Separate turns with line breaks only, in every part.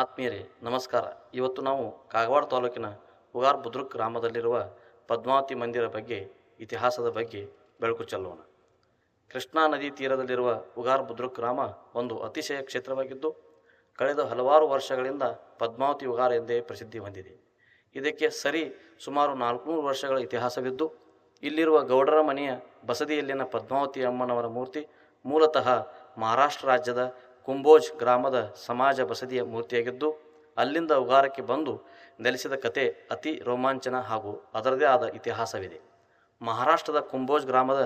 ಆತ್ಮೀಯರೇ, ನಮಸ್ಕಾರ. ಇವತ್ತು ನಾವು ಕಾಗವಾಡ ತಾಲೂಕಿನ ಉಗಾರ್ ಬುದ್ರುಕ್ ಗ್ರಾಮದಲ್ಲಿರುವ ಪದ್ಮಾವತಿ ಮಂದಿರ ಬಗ್ಗೆ, ಇತಿಹಾಸದ ಬಗ್ಗೆ ಬೆಳಕು ಚೆಲ್ಲೋಣ. ಕೃಷ್ಣಾ ನದಿ ತೀರದಲ್ಲಿರುವ ಉಗಾರ್ ಬುದ್ರುಕ್ ಗ್ರಾಮ ಒಂದು ಅತಿಶಯ ಕ್ಷೇತ್ರವಾಗಿದ್ದು, ಕಳೆದ ಹಲವಾರು ವರ್ಷಗಳಿಂದ ಪದ್ಮಾವತಿ ಉಗಾರ್ ಎಂದೇ ಪ್ರಸಿದ್ಧಿ ಹೊಂದಿದೆ. ಇದಕ್ಕೆ ಸರಿ ಸುಮಾರು ನಾಲ್ಕುನೂರು ವರ್ಷಗಳ ಇತಿಹಾಸವಿದ್ದು, ಇಲ್ಲಿರುವ ಗೌಡರ ಮನೆಯ ಬಸದಿಯಲ್ಲಿನ ಪದ್ಮಾವತಿ ಅಮ್ಮನವರ ಮೂರ್ತಿ ಮೂಲತಃ ಮಹಾರಾಷ್ಟ್ರ ರಾಜ್ಯದ ಕುಂಬೋಜ್ ಗ್ರಾಮದ ಸಮಾಜ ಬಸದಿಯ ಮೂರ್ತಿಯಾಗಿದ್ದು, ಅಲ್ಲಿಂದ ಉಗಾರಕ್ಕೆ ಬಂದು ನೆಲೆಸಿದ ಕತೆ ಅತಿ ರೋಮಾಂಚನ ಹಾಗೂ ಅದರದೇ ಆದ ಇತಿಹಾಸವಿದೆ. ಮಹಾರಾಷ್ಟ್ರದ ಕುಂಬೋಜ್ ಗ್ರಾಮದ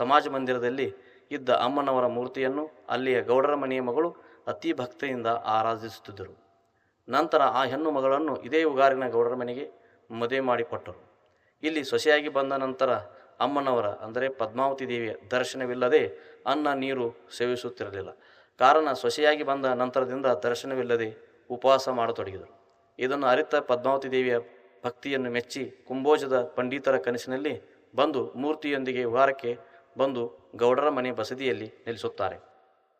ಸಮಾಜ ಮಂದಿರದಲ್ಲಿ ಇದ್ದ ಅಮ್ಮನವರ ಮೂರ್ತಿಯನ್ನು ಅಲ್ಲಿಯ ಗೌಡರ ಮನೆಯ ಮಗಳು ಅತಿ ಭಕ್ತಿಯಿಂದ ಆರಾಧಿಸುತ್ತಿದ್ದರು. ನಂತರ ಆ ಹೆಣ್ಣು ಮಗಳನ್ನು ಇದೇ ಉಗಾರಿನ ಗೌಡರ ಮನೆಗೆ ಮದುವೆ ಮಾಡಿಕೊಟ್ಟರು. ಇಲ್ಲಿ ಸೊಸೆಯಾಗಿ ಬಂದ ನಂತರ ಅಮ್ಮನವರ, ಅಂದರೆ ಪದ್ಮಾವತಿ ದೇವಿಯ ದರ್ಶನವಿಲ್ಲದೆ ಅನ್ನ, ನೀರು ಸೇವಿಸುತ್ತಿರಲಿಲ್ಲ. ಕಾರಣ ಸೊಸೆಯಾಗಿ ಬಂದ ನಂತರದಿಂದ ದರ್ಶನವಿಲ್ಲದೆ ಉಪವಾಸ ಮಾಡತೊಡಗಿದರು. ಇದನ್ನು ಅರಿತ ಪದ್ಮಾವತಿ ದೇವಿಯ ಭಕ್ತಿಯನ್ನು ಮೆಚ್ಚಿ ಕುಂಭೋಜದ ಪಂಡಿತರ ಕನಸಿನಲ್ಲಿ ಬಂದು ಮೂರ್ತಿಯೊಂದಿಗೆ ವಾರಕ್ಕೆ ಬಂದು ಗೌಡರ ಮನೆ ಬಸದಿಯಲ್ಲಿ ನೆಲೆಸುತ್ತಾರೆ.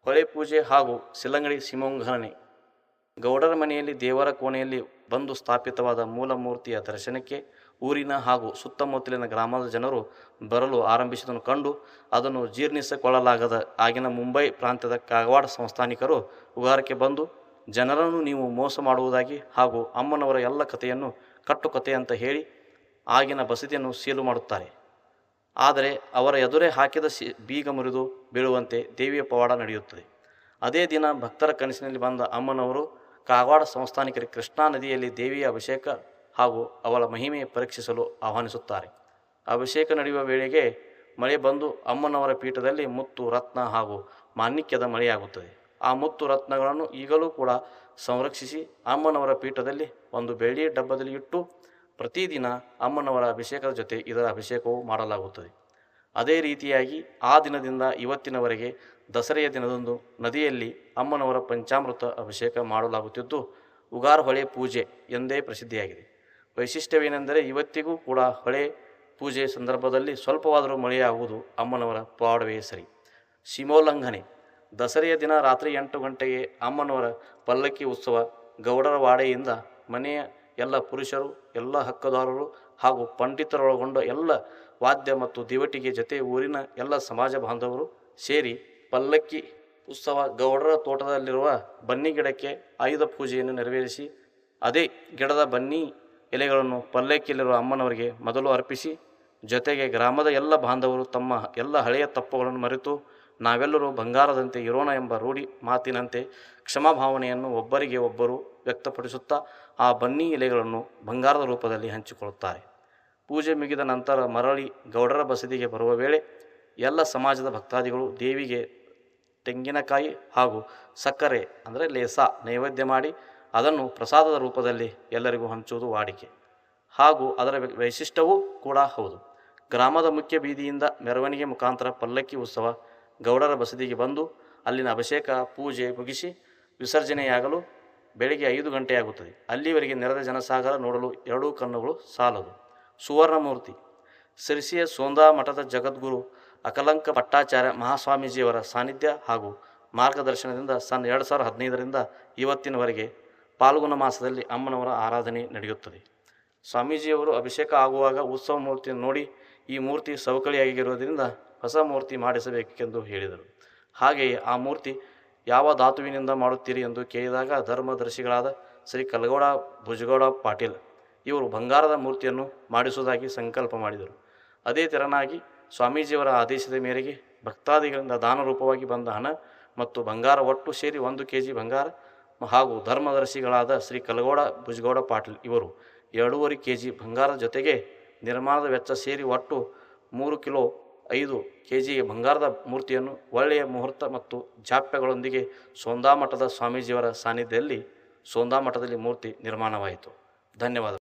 ಹೊಳೆ ಪೂಜೆ ಹಾಗೂ ಸಿಲಂಗಡಿ ಸಿಮೋಂಘನೆ ಗೌಡರ ಮನೆಯಲ್ಲಿ ದೇವರ ಕೋಣೆಯಲ್ಲಿ ಬಂದು ಸ್ಥಾಪಿತವಾದ ಮೂಲ ಮೂರ್ತಿಯ ದರ್ಶನಕ್ಕೆ ಊರಿನ ಹಾಗೂ ಸುತ್ತಮುತ್ತಲಿನ ಗ್ರಾಮದ ಜನರು ಬರಲು ಆರಂಭಿಸಿದನ್ನು ಕಂಡು ಅದನ್ನು ಜೀರ್ಣಿಸಿಕೊಳ್ಳಲಾಗದ ಆಗಿನ ಮುಂಬೈ ಪ್ರಾಂತ್ಯದ ಕಾಗವಾಡ ಸಂಸ್ಥಾನಿಕರು ಉಗಾರಕ್ಕೆ ಬಂದು, ಜನರನ್ನು ನೀವು ಮೋಸ ಮಾಡುವುದಾಗಿ ಹಾಗೂ ಅಮ್ಮನವರ ಎಲ್ಲ ಕಥೆಯನ್ನು ಕಟ್ಟುಕತೆ ಅಂತ ಹೇಳಿ ಆಗಿನ ಬಸದಿಯನ್ನು ಸೀಲು ಮಾಡುತ್ತಾರೆ. ಆದರೆ ಅವರ ಎದುರೇ ಹಾಕಿದ ಸಿ, ಬೀಗ ಮುರಿದು ಬೀಳುವಂತೆ ದೇವಿಯ ಪವಾಡ ನಡೆಯುತ್ತದೆ. ಅದೇ ದಿನ ಭಕ್ತರ ಕನಸಿನಲ್ಲಿ ಬಂದ ಅಮ್ಮನವರು ಕಾಗವಾಡ ಸಂಸ್ಥಾನಿಕರಿಗೆ ಕೃಷ್ಣಾ ನದಿಯಲ್ಲಿ ದೇವಿಯ ಅಭಿಷೇಕ ಹಾಗೂ ಅವಳ ಮಹಿಮೆ ಪರೀಕ್ಷಿಸಲು ಆಹ್ವಾನಿಸುತ್ತಾರೆ. ಅಭಿಷೇಕ ನಡೆಯುವ ವೇಳೆಗೆ ಮಳೆ ಬಂದು ಅಮ್ಮನವರ ಪೀಠದಲ್ಲಿ ಮುತ್ತು ರತ್ನ ಹಾಗೂ ಮಾಣಿಕ್ಯದ ಮಳೆಯಾಗುತ್ತದೆ. ಆ ಮುತ್ತು ರತ್ನಗಳನ್ನು ಈಗಲೂ ಕೂಡ ಸಂರಕ್ಷಿಸಿ ಅಮ್ಮನವರ ಪೀಠದಲ್ಲಿ ಒಂದು ಬೆಳ್ಳಿ ಡಬ್ಬದಲ್ಲಿ ಇಟ್ಟು ಪ್ರತಿದಿನ ಅಮ್ಮನವರ ಅಭಿಷೇಕದ ಜೊತೆ ಇದರ ಅಭಿಷೇಕವು ಮಾಡಲಾಗುತ್ತದೆ. ಅದೇ ರೀತಿಯಾಗಿ ಆ ದಿನದಿಂದ ಇವತ್ತಿನವರೆಗೆ ದಸರೆಯ ದಿನದಂದು ನದಿಯಲ್ಲಿ ಅಮ್ಮನವರ ಪಂಚಾಮೃತ ಅಭಿಷೇಕ ಮಾಡಲಾಗುತ್ತಿದ್ದು, ಉಗಾರ್ ಹೊಳೆ ಪೂಜೆ ಎಂದೇ ಪ್ರಸಿದ್ಧಿಯಾಗಿದೆ. ವೈಶಿಷ್ಟ್ಯವೇನೆಂದರೆ ಇವತ್ತಿಗೂ ಕೂಡ ಹೊಳೆ ಪೂಜೆ ಸಂದರ್ಭದಲ್ಲಿ ಸ್ವಲ್ಪವಾದರೂ ಮಳೆಯಾಗುವುದು ಅಮ್ಮನವರ ಪಾಡವೇ ಸರಿ. ಸೀಮೋಲ್ಲಂಘನೆ ದಸರೆಯ ದಿನ ರಾತ್ರಿ ಎಂಟು ಗಂಟೆಗೆ ಅಮ್ಮನವರ ಪಲ್ಲಕ್ಕಿ ಉತ್ಸವ ಗೌಡರ ವಾಡೆಯಿಂದ ಮನೆಯ ಎಲ್ಲ ಪುರುಷರು, ಎಲ್ಲ ಹಕ್ಕದಾರರು ಹಾಗೂ ಪಂಡಿತರೊಳಗೊಂಡ ಎಲ್ಲ ವಾದ್ಯ ಮತ್ತು ದಿವಟಿಗೆ ಜೊತೆ ಊರಿನ ಎಲ್ಲ ಸಮಾಜ ಬಾಂಧವರು ಸೇರಿ ಪಲ್ಲಕ್ಕಿ ಉತ್ಸವ ಗೌಡರ ತೋಟದಲ್ಲಿರುವ ಬನ್ನಿ ಗಿಡಕ್ಕೆ ಆಯುಧ ಪೂಜೆಯನ್ನು ನೆರವೇರಿಸಿ, ಅದೇ ಗಿಡದ ಬನ್ನಿ ಎಲೆಗಳನ್ನು ಪಲ್ಲಕ್ಕಿಯಲ್ಲಿರುವ ಅಮ್ಮನವರಿಗೆ ಮೊದಲು ಅರ್ಪಿಸಿ, ಜೊತೆಗೆ ಗ್ರಾಮದ ಎಲ್ಲ ಬಾಂಧವರು ತಮ್ಮ ಎಲ್ಲ ಹಳೆಯ ತಪ್ಪುಗಳನ್ನು ಮರೆತು ನಾವೆಲ್ಲರೂ ಬಂಗಾರದಂತೆ ಇರೋಣ ಎಂಬ ರೂಢಿ ಮಾತಿನಂತೆ ಕ್ಷಮಾಭಾವನೆಯನ್ನು ಒಬ್ಬರಿಗೆ ಒಬ್ಬರು ವ್ಯಕ್ತಪಡಿಸುತ್ತಾ ಆ ಬನ್ನಿ ಎಲೆಗಳನ್ನು ಬಂಗಾರದ ರೂಪದಲ್ಲಿ ಹಂಚಿಕೊಳ್ಳುತ್ತಾರೆ. ಪೂಜೆ ಮುಗಿದ ನಂತರ ಮರಳಿ ಗೌಡರ ಬಸದಿಗೆ ಬರುವ ವೇಳೆ ಎಲ್ಲ ಸಮಾಜದ ಭಕ್ತಾದಿಗಳು ದೇವಿಗೆ ತೆಂಗಿನಕಾಯಿ ಹಾಗೂ ಸಕ್ಕರೆ, ಅಂದರೆ ಲೇಸ ನೈವೇದ್ಯ ಮಾಡಿ ಅದನ್ನು ಪ್ರಸಾದದ ರೂಪದಲ್ಲಿ ಎಲ್ಲರಿಗೂ ಹಂಚುವುದು ವಾಡಿಕೆ. ಹಾಗೂ ಅದರ ವೈಶಿಷ್ಟ್ಯವೂ ಕೂಡ ಹೌದು. ಗ್ರಾಮದ ಮುಖ್ಯ ಬೀದಿಯಿಂದ ಮೆರವಣಿಗೆ ಮುಖಾಂತರ ಪಲ್ಲಕ್ಕಿ ಉತ್ಸವ ಗೌಡರ ಬಸದಿಗೆ ಬಂದು ಅಲ್ಲಿನ ಅಭಿಷೇಕ ಪೂಜೆ ಮುಗಿಸಿ ವಿಸರ್ಜನೆಯಾಗಲು ಬೆಳಿಗ್ಗೆ ಐದು ಗಂಟೆಯಾಗುತ್ತದೆ. ಅಲ್ಲಿವರೆಗೆ ನೆರೆದ ಜನಸಾಗರ ನೋಡಲು ಎರಡೂ ಕಣ್ಣುಗಳು ಸಾಲದು. ಸುವರ್ಣಮೂರ್ತಿ, ಸಿರಿಸಿಯ ಸೋಂದಾ ಮಠದ ಜಗದ್ಗುರು ಅಕಲಂಕ ಭಟ್ಟಾಚಾರ್ಯ ಮಹಾಸ್ವಾಮೀಜಿಯವರ ಸಾನ್ನಿಧ್ಯ ಹಾಗೂ ಮಾರ್ಗದರ್ಶನದಿಂದ ಸನ್ ಎರಡು ಸಾವಿರದ ಹದಿನೈದರಿಂದ ಇವತ್ತಿನವರೆಗೆ ಪಾಲ್ಗುಣ ಮಾಸದಲ್ಲಿ ಅಮ್ಮನವರ ಆರಾಧನೆ ನಡೆಯುತ್ತದೆ. ಸ್ವಾಮೀಜಿಯವರು ಅಭಿಷೇಕ ಆಗುವಾಗ ಉತ್ಸವ ಮೂರ್ತಿಯನ್ನು ನೋಡಿ ಈ ಮೂರ್ತಿ ಸವಕಳಿಯಾಗಿರುವುದರಿಂದ ಹೊಸ ಮೂರ್ತಿ ಮಾಡಿಸಬೇಕೆಂದು ಹೇಳಿದರು. ಹಾಗೆಯೇ ಆ ಮೂರ್ತಿ ಯಾವ ಧಾತುವಿನಿಂದ ಮಾಡುತ್ತೀರಿ ಎಂದು ಕೇಳಿದಾಗ ಧರ್ಮದರ್ಶಿಗಳಾದ ಶ್ರೀ ಕಲ್ಗೌಡ ಭುಜಗೌಡ ಪಾಟೀಲ್ ಇವರು ಬಂಗಾರದ ಮೂರ್ತಿಯನ್ನು ಮಾಡಿಸುವುದಾಗಿ ಸಂಕಲ್ಪ ಮಾಡಿದರು. ಅದೇ ತೆರನಾಗಿ ಸ್ವಾಮೀಜಿಯವರ ಆದೇಶದ ಮೇರೆಗೆ ಭಕ್ತಾದಿಗಳಿಂದ ದಾನ ರೂಪವಾಗಿ ಬಂದ ಹಣ ಮತ್ತು ಬಂಗಾರ ಒಟ್ಟು ಸೇರಿ ಒಂದು ಕೆ ಜಿ ಬಂಗಾರ ಹಾಗೂ ಧರ್ಮದರ್ಶಿಗಳಾದ ಶ್ರೀ ಕಲಗೋಡ ಭುಜಗೌಡ ಪಾಟೀಲ್ ಇವರು ಎರಡೂವರೆ ಕೆ ಜಿ ಬಂಗಾರದ ಜೊತೆಗೆ ನಿರ್ಮಾಣದ ವೆಚ್ಚ ಸೇರಿ ಒಟ್ಟು ಮೂರು ಕಿಲೋ ಐದು ಕೆ ಜಿ ಬಂಗಾರದ ಮೂರ್ತಿಯನ್ನು ಒಳ್ಳೆಯ ಮುಹೂರ್ತ ಮತ್ತು ಜಾಪ್ಯಗಳೊಂದಿಗೆ ಸೋಂದಾಮಠದ ಸ್ವಾಮೀಜಿಯವರ ಸಾನ್ನಿಧ್ಯದಲ್ಲಿ ಸೋಂದಾಮಠದಲ್ಲಿ ಮೂರ್ತಿ ನಿರ್ಮಾಣವಾಯಿತು. ಧನ್ಯವಾದ